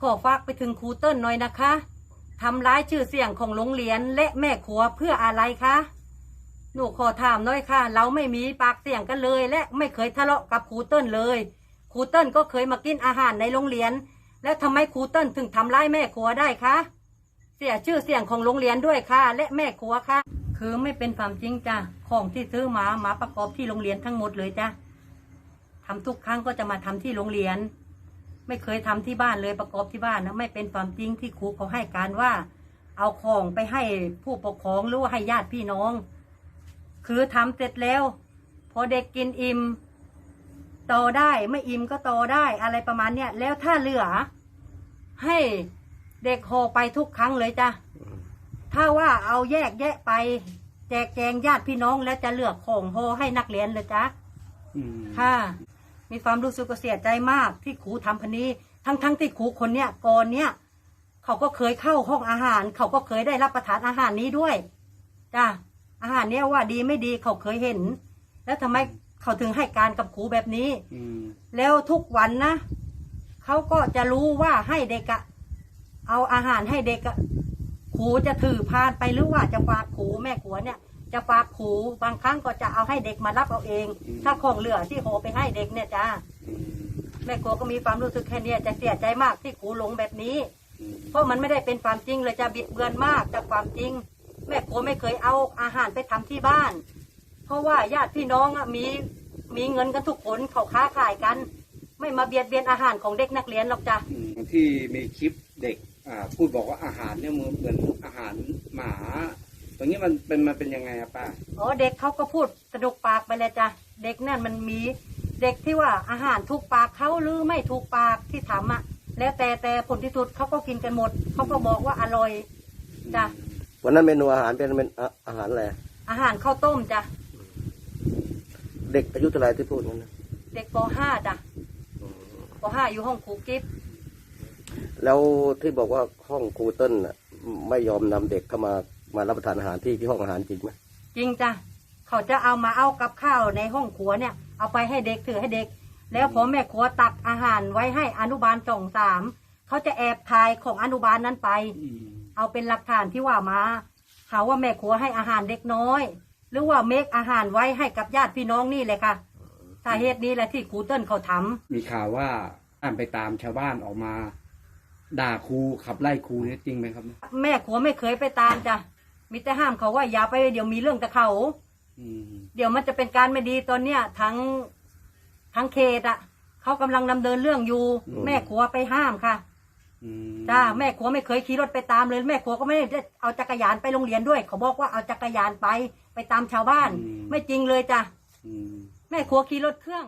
ขอฝากไปถึงครูเติ้ลหน่อยนะคะทำร้ายชื่อเสียงของโรงเรียนและแม่ครัวเพื่ออะไรคะหนูขอถามหน่อยค่ะ เราไม่มีปากเสียงกันเลย และไม่เคยทะเลาะกับครูเติ้ลเลยครูเติ้ลก็เคยมากินอาหารในโรงเรียน แล้วทำไมครูเติ้ลถึงทำร้ายแม่ครัวได้คะเสียชื่อเสียงของโรงเรียนด้วยค่ะ และแม่ครัวค่ะ คือไม่เป็นความจริงจ้ะของที่ซื้อมามาประกอบที่โรงเรียนทั้งหมดเลยจ้ะทำทุกครั้งก็จะมาทำที่โรงเรียน ไม่เคยทำที่บ้านเลยประกอบที่บ้านนะไม่เป็นความจริงที่ครูเขาให้การว่า เอาของไปให้ผู้ปกครองหรือว่าให้ญาติพี่น้อง คือทำเสร็จแล้ว พอเด็กกินอิ่มโตอได้ไม่อิ่มก็โตอได้อะไรประมาณเนี้ยแล้วถ้าเหลือ ให้เด็กห่อไปทุกครั้งเลยจ้ะถ้าว่าเอาแยกแยะไป แจกแจงญาติพี่น้องแล้วจะเลือกของห่อให้นักเรียนเลยจ้ะอืมค่ะ มีความรู้สึกเสียใจมากที่ครูทำพันนี้ ทั้งทั้งที่ครูคนเนี้ยก่อนเนี้ยเขาก็เคยเข้าห้องอาหาร เขาก็เคยได้รับประทานอาหารนี้ด้วยจ้ะอาหารเนี้ยว่าดีไม่ดีเขาเคยเห็น แล้วทำไมเขาถึงให้การกับครูแบบนี้ อืมแล้วทุกวันนะเขาก็จะรู้ว่าให้เด็กอะเอาอาหารให้เด็กอะครูจะถือพานไปหรือว่าจะฝากครูแม่ครัวเนี่ย จะฝากครูบางครั้งก็จะเอาให้เด็กมารับเอาเอง ถ้าของเหลือที่โหไปให้เด็กเนี่ยจ้าอืมแม่ครัวก็มีความรู้สึกแค่เนี้ยจะเสียใจมากที่ครูหลงแบบนี้อืมเพราะมันไม่ได้เป็นความจริงเลยจะบิดเบือนมากจากความจริง แม่ครัวไม่เคยเอาอาหารไปทำที่บ้าน เพราะว่าญาติพี่น้องอะมีมีเงินกันทุกคนเขาค้าขายกัน ไม่มาเบียดเบียนอาหารของเด็กนักเรียนหรอกจ้ะอืมที่มีคลิปเด็กอ่าพูดบอกว่าอาหารเนี่ยมันเหมือนอาหารหมา ตรงนี้มันเป็นมันเป็นยังไงอะป้าอ๋อเด็กเขาก็พูดสะดกปากไปเลยจ้ะเด็กนั่นมันมีเด็กที่ว่าอาหารถูกปากเขาหรือไม่ถูกปากที่ทำอะแล้วแต่แต่ผลที่สุดเขาก็กินกันหมดเขาก็บอกว่าอร่อยจ้ะวันนั้นเมนูอาหารเป็นเมนอาอาหารอะไรอาหารข้าวต้มจ้ะเด็กอายุเท่าไหรที่พูดนั้นนะเด็กป .5 จ้ะป .5 อยู่ห้องครูกิฟต์แล้วที่บอกว่าห้องครูเติ้ลน่ะไม่ยอมนำเด็กเข้ามา มารับประทานอาหารที่ที่ห้องอาหารจริงไหมจริงจ้ะเขาจะเอามาเอากับข้าวในห้องครัวเนี่ย เอาไปให้เด็กถือให้เด็ก แล้วพอแม่ครัวตักอาหารไว้ให้อนุบาลสองสามเขาจะแอบถ่ายของอนุบาลนั้นไปอืมเอาเป็นหลักฐานที่ว่ามาเขาว่าแม่ครัวให้อาหารเด็กน้อย หรือว่าเมคอาหารไว้ให้กับญาติพี่น้องนี่เลยค่ะสาเหตุนี้แหละที่ครูเติ้ลเขาทำมีข่าวว่าอ่านไปตามชาวบ้านออกมา ด่าครูขับไล่ครูเนี่ยจริงไหมครับ แม่ครัวไม่เคยไปตามจ้ะ มีแต่ห้ามเขาว่าอย่าไปเดี๋ยวมีเรื่องกับเขา อืมเดี๋ยวมันจะเป็นการไม่ดีตอนเนี้ยทั้งทั้งเขตอะเขากำลังดำเนินเรื่องอยู่แม่ครัวไปห้ามค่ะอืมจ้าแม่ครัวไม่เคยขี่รถไปตามเลยแม่ครัวก็ไม่ได้เอาจักรยานไปโรงเรียนด้วย เขาบอกว่าเอาจักรยานไปไปตามชาวบ้าน ไม่จริงเลยจ้ะอืม แม่ครัวขี่รถเครื่อง